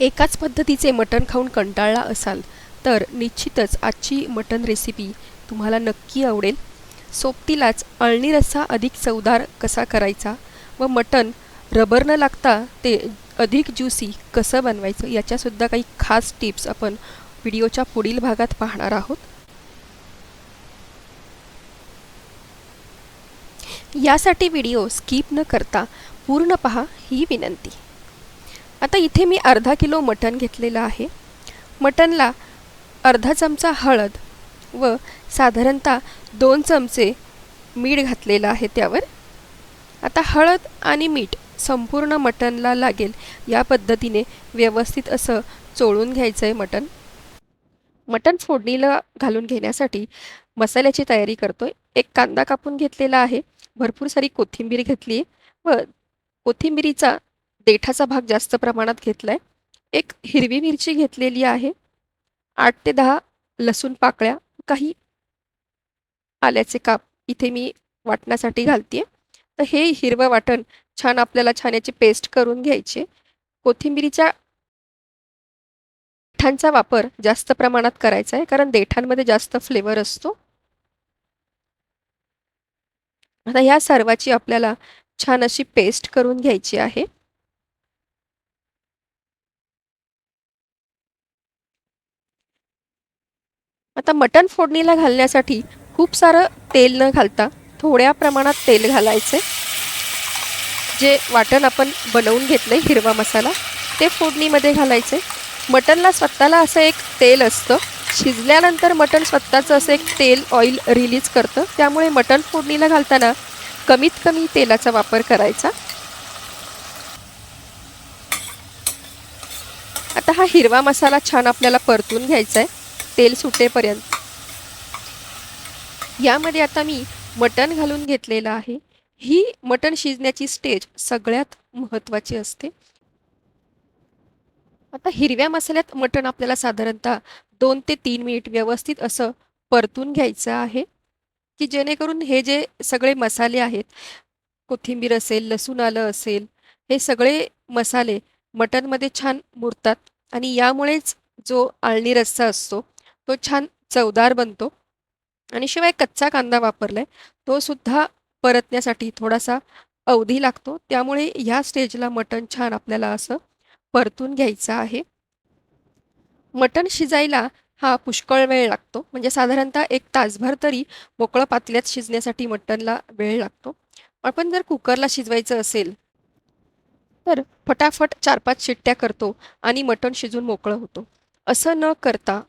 एकाच पद्धतीचे मटण खाऊन कंटाळला असाल तर निश्चितच आजची मटण रेसिपी तुम्हाला नक्की आवडेल. सोबतीलाच अळणी रस्सा अधिक चवदार कसा करायचा व मटण रबर न लागता ते अधिक ज्युसी कसं बनवायचं याच्यासुद्धा काही खास टिप्स आपण व्हिडिओच्या पुढील भागात पाहणार आहोत. यासाठी व्हिडिओ स्किप न करता पूर्ण पहा ही विनंती. आता इथे मी अर्धा किलो मटण घेतलेलं आहे. मटणला अर्धा चमचा हळद व साधारणतः दोन चमचे मीठ घातलेलं आहे त्यावर. आता हळद आणि मीठ संपूर्ण मटणला लागेल या पद्धतीने व्यवस्थित असं चोळून घ्यायचं आहे मटण. मटण फोडणीला घालून घेण्यासाठी मसाल्याची तयारी करतोय. एक कांदा कापून घेतलेला आहे. भरपूर सारी कोथिंबीर घेतली आहे व कोथिंबीरीचा देठाचा भाग जास्त प्रमाणात घेतला आहे एक हिरवी मिरची घेतलेली आहे. आठ ते दहा लसूण पाकळ्या काही आल्याचे काप इथे मी वाटण्यासाठी घालते तर हे हिरवं वाटण छान आपल्याला छान याची पेस्ट करून घ्यायची. कोथिंबिरीच्या देठांचा वापर जास्त प्रमाणात करायचा आहे कारण देठांमध्ये जास्त फ्लेवर असतो. आता ह्या सर्वाची आपल्याला छान अशी पेस्ट करून घ्यायची आहे. आता मटण फोडणीला घालण्यासाठी खूप सारं तेल न घालता थोड्या प्रमाणात तेल घालायचे. जे वाटण आपण बनवून घेतलं आहे हिरवा मसाला ते फोडणीमध्ये घालायचे. मटणला स्वतःला असं एक तेल असतं. शिजल्यानंतर मटण स्वतःचं असं एक तेल ऑइल रिलीज करतं. त्यामुळे मटण फोडणीला घालताना कमीत कमी तेलाचा वापर करायचा. आता हा हिरवा मसाला छान आपल्याला परतून घ्यायचा आहे तेल सुटेपर्यंत. यामध्ये आता मी मटण घालून घेतलेलं आहे. ही मटण शिजण्याची स्टेज सगळ्यात महत्त्वाची असते. आता हिरव्या मसाल्यात मटण आपल्याला साधारणतः दोन ते तीन मिनिट व्यवस्थित असं परतून घ्यायचं आहे. की जेणेकरून हे जे सगळे मसाले आहेत कोथिंबीर असेल लसूण आलं असेल हे सगळे मसाले मटणमध्ये छान मुरतात. आणि यामुळेच जो आळणी रस्सा असतो तो छान चवदार बनतो. आणि शिवाय कच्चा कांदा वापरला तो सुद्धा परतण्यासाठी थोडासा अवधी लागतो. त्यामुळे ह्या स्टेजला मटण छान आपल्याला असं परतून घ्यायचं आहे. मटण शिजायला हा पुष्कळ वेळ लागतो. म्हणजे साधारणतः एक तासभर तरी मोकळं पातल्यात शिजण्यासाठी मटणला वेळ लागतो. आपण जर कुकरला शिजवायचं असेल तर फटाफट चार पाच शिट्ट्या करतो आणि मटण शिजून मोकळं होतो. असं न करता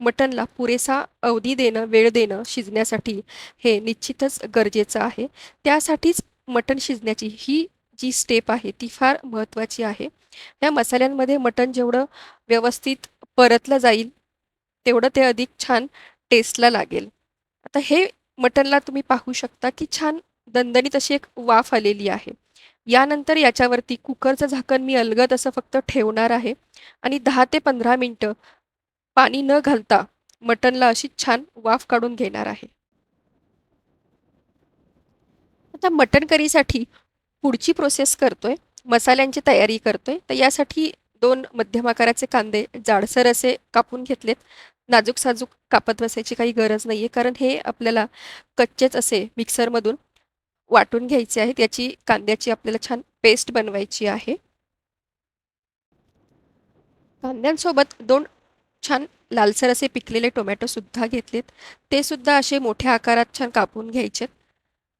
मटनला पुरेसा अवधी देणं वेळ देणं शिजण्यासाठी हे निश्चितच गरजेचं आहे. त्यासाठीच मटण शिजण्याची ही जी स्टेप आहे ती फार महत्त्वाची आहे. या मसाल्यांमध्ये मटण जेवढं व्यवस्थित परतलं जाईल तेवढं ते अधिक छान टेस्टला लागेल. आता हे मटणला तुम्ही पाहू शकता की छान दणदणीत अशी एक वाफ आलेली आहे. यानंतर याच्यावरती कुकरचं झाकण मी अलगद असं फक्त ठेवणार आहे. आणि दहा ते पंधरा मिनटं पाणी न घालता मटणला अशी छान वाफ काढून घेणार आहे. आता मटण करीसाठी पुढची प्रोसेस करतोय मसाल्यांची तयारी करतोय तर यासाठी दोन मध्यम आकाराचे कांदे जाडसर असे कापून घेतलेत. नाजूक साजूक कापत बसायची काही गरज नाही आहे कारण हे आपल्याला कच्चेच असे मिक्सरमधून वाटून घ्यायचे आहेत. याची कांद्याची आपल्याला छान पेस्ट बनवायची आहे. कांद्यांसोबत दोन छान लालसर असे पिकलेले टोमॅटोसुद्धा घेतलेत. ते सुद्धा असे मोठ्या आकारात छान कापून घ्यायचेत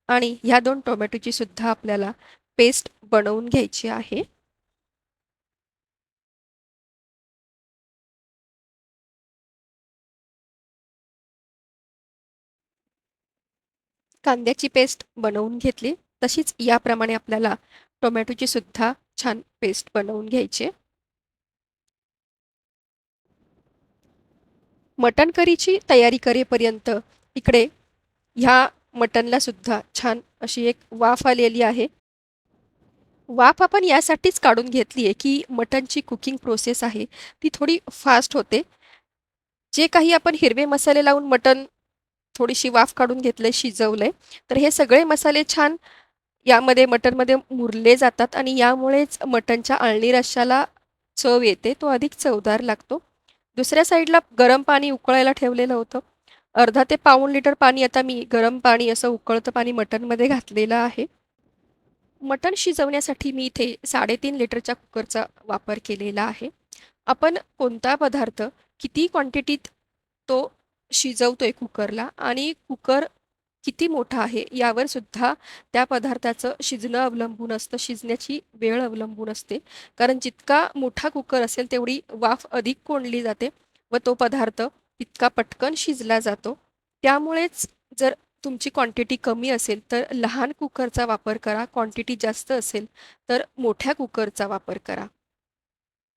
आणि ह्या दोन टोमॅटोची सुद्धा आपल्याला पेस्ट बनवून घ्यायची आहे. कांद्याची पेस्ट बनवून घेतली. तशीच याप्रमाणे आपल्याला टोमॅटोची सुद्धा छान पेस्ट बनवून घ्यायची. मटण करीची तयारी करेपर्यंत इकडे ह्या मटणला सुद्धा छान अशी एक वाफ आलेली आहे. वाफ आपण यासाठीच काढून घेतली आहे की मटणची कुकिंग प्रोसेस आहे ती थोडी फास्ट होते. जे काही आपण हिरवे मसाले लावून मटण थोडीशी वाफ काढून घेतलं शिजवलं तर हे सगळे मसाले छान यामध्ये मटणमध्ये मुरले जातात आणि यामुळेच मटणच्या आळणी रश्शाला चव येते तो अधिक चवदार लागतो. दुसऱ्या साईडला गरम पाणी उकळायला ठेवलेलं होतं. अर्धा ते पाऊण लिटर पाणी आता मी गरम पाणी असं उकळतं पाणी मटणमध्ये घातलेलं आहे. मटण शिजवण्यासाठी मी इथे साडेतीन लिटरच्या कुकरचा वापर केलेला आहे. आपण कोणता पदार्थ किती क्वांटिटीत तो शिजवतोय कुकरला आणि कुकर किती मोठा आहे यावर सुद्धा त्या पदार्थाचं शिजणं अवलंबून असतं शिजण्याची वेळ अवलंबून असते. कारण जितका मोठा कुकर असेल तेवढी वाफ अधिक कोंडली जाते व तो पदार्थ तितका पटकन शिजला जातो. त्यामुळेच जर तुमची क्वांटिटी कमी असेल तर लहान कुकरचा वापर करा क्वांटिटी जास्त असेल तर मोठ्या कुकरचा वापर करा.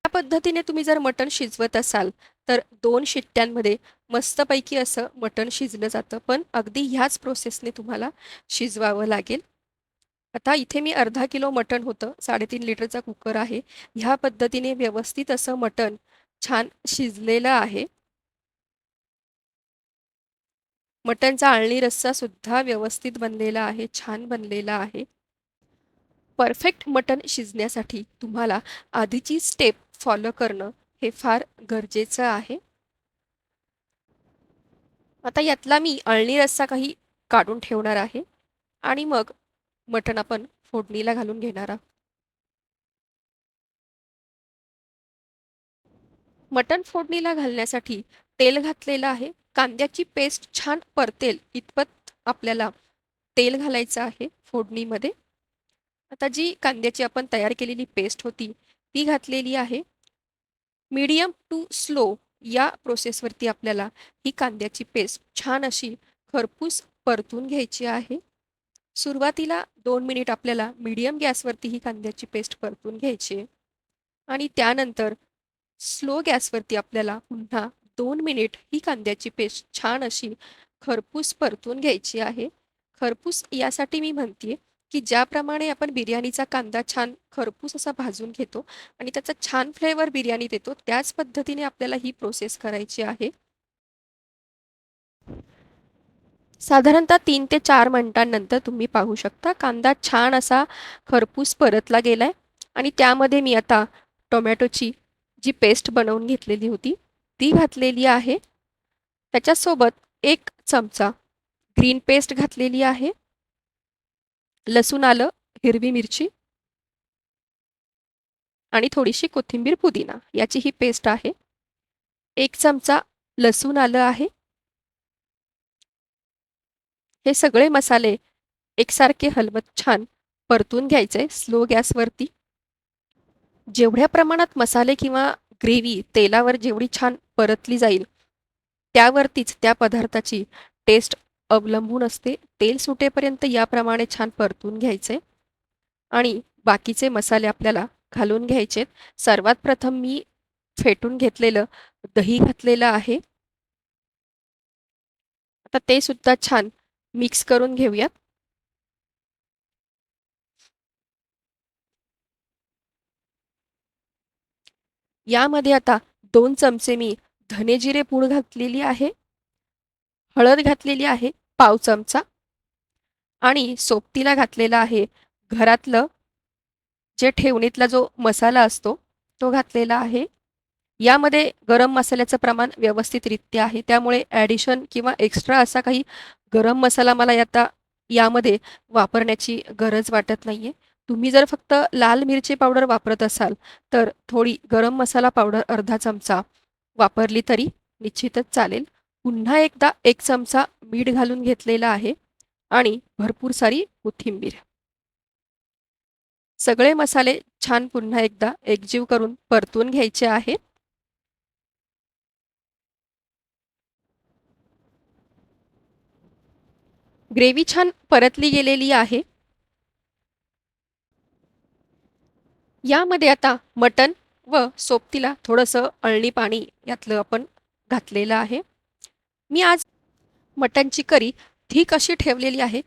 या पद्धतीने तुम्ही जर मटण शिजवत असाल तर दोन शिट्ट्यांमध्ये मस्तपैकी असं मटण शिजलं जातं. पण अगदी ह्याच प्रोसेसने तुम्हाला शिजवावं लागेल. आता इथे मी अर्धा किलो मटण होतं साडेतीन लिटरचा कुकर आहे. ह्या पद्धतीने व्यवस्थित असं मटण छान शिजलेलं आहे. मटणचा आळणी रस्सा सुद्धा व्यवस्थित बनलेला आहे छान बनलेला आहे. परफेक्ट मटण शिजण्यासाठी तुम्हाला आधीची स्टेप फॉलो करणं हे फार गरजेचं आहे. आता यातला मी अळणी रस्सा काही काढून ठेवणार आहे आणि मग मटण आपण फोडणीला घालून घेणार आहोत. मटण फोडणीला घालण्यासाठी तेल घातलेलं आहे. कांद्याची पेस्ट छान परतेल इतपत आपल्याला तेल घालायचं आहे फोडणीमध्ये. आता जी कांद्याची आपण तयार केलेली पेस्ट होती ती घातलेली आहे. मीडियम टू स्लो या प्रोसेसवरती आपल्याला ही कांद्याची पेस्ट छान अशी खरपूस परतून घ्यायची आहे. सुरुवातीला दोन मिनिट आपल्याला मीडियम गॅसवरती ही कांद्याची पेस्ट परतून घ्यायची आहे. आणि त्यानंतर स्लो गॅसवरती आपल्याला पुन्हा दोन मिनिट ही कांद्याची पेस्ट छान अशी खरपूस परतून घ्यायची आहे. खरपूस यासाठी मी म्हणते की ज्याप्रमाणे आपण बिर्याणीचा कांदा छान खरपूस असा भाजून घेतो आणि त्याचा छान फ्लेवर बिर्याणी देतो त्याच पद्धतीने आपल्याला ही प्रोसेस करायची आहे. साधारणतः तीन ते चार मिनिटांनंतर तुम्ही पाहू शकता कांदा छान असा खरपूस परतला गेलाय आणि त्यामध्ये मी आता टोमॅटोची जी पेस्ट बनवून घेतलेली होती ती घातलेली आहे. त्याच्यासोबत एक चमचा ग्रीन पेस्ट घातलेली आहे. लसूण आलं हिरवी मिरची आणि थोडीशी कोथिंबीर पुदिना याची ही पेस्ट आहे. एक चमचा लसूण आलं आहे. हे सगळे मसाले एकसारखे हलवत छान परतून घ्यायचे स्लो गॅसवरती जेवढ्या प्रमाणात मसाले किंवा ग्रेव्ही तेलावर जेवढी छान परतली जाईल त्यावरतीच त्या पदार्थाची टेस्ट अवलंबून असते. तेल सुटेपर्यंत याप्रमाणे छान परतून घ्यायचे आणि बाकीचे मसाले आपल्याला घालून घ्यायचेत सर्वात प्रथम मी फेटून घेतलेलं दही घातलेलं आहे. आता ते सुद्धा छान मिक्स करून घेऊयात. यामध्ये आता दोन चमचे मी धने जिरे पूड घातलेली आहे. हळद घातलेली आहे पाव चमचा. आणि सोबतीला घातलेला आहे घरातलं जे ठेवणीतला जो मसाला असतो तो घातलेला आहे. यामध्ये गरम मसाल्याचं प्रमाण व्यवस्थितरित्या आहे. त्यामुळे ॲडिशन किंवा एक्स्ट्रा असा काही गरम मसाला मला आता यामध्ये वापरण्याची गरज वाटत नाही आहे तुम्ही जर फक्त लाल मिरची पावडर वापरत असाल तर थोडी गरम मसाला पावडर अर्धा चमचा वापरली तरी निश्चितच चालेल. पुन्हा एकदा एक चमचा मीठ घालून घेतलेला आहे आणि भरपूर सारी कोथिंबीर. सगळे मसाले छान पुन्हा एकदा एकजीव करून परतून घ्यायचे आहे. ग्रेव्ही छान परतली गेलेली आहे. यामध्ये आता मटण व सोबतीला थोडंसं अळणी पाणी यातलं आपण घातलेलं आहे. मी आज मटणची करी ठीक अशी ठेवलेली आहे.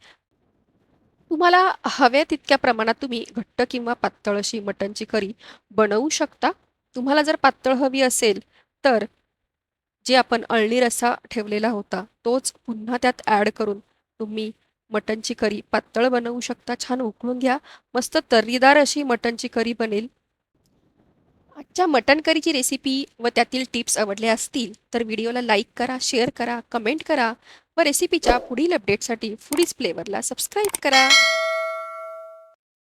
तुम्हाला हव्या तितक्या प्रमाणात तुम्ही घट्ट किंवा पातळ अशी मटणची करी बनवू शकता. तुम्हाला जर पातळ हवी असेल तर जे आपण अळणी रस्सा ठेवलेला होता तोच पुन्हा त्यात ॲड करून तुम्ही मटणची करी पातळ बनवू शकता. छान उकळून घ्या. मस्त तर्रीदार अशी मटणची करी बनेल. आजच्या मटण करीची रेसिपी व त्यातील टिप्स आवडल्या असतील तर व्हिडिओला लाईक करा शेअर करा कमेंट करा व रेसिपीच्या पुढील अपडेटसाठी फूडीज फ्लेवरला सबस्क्राईब करा.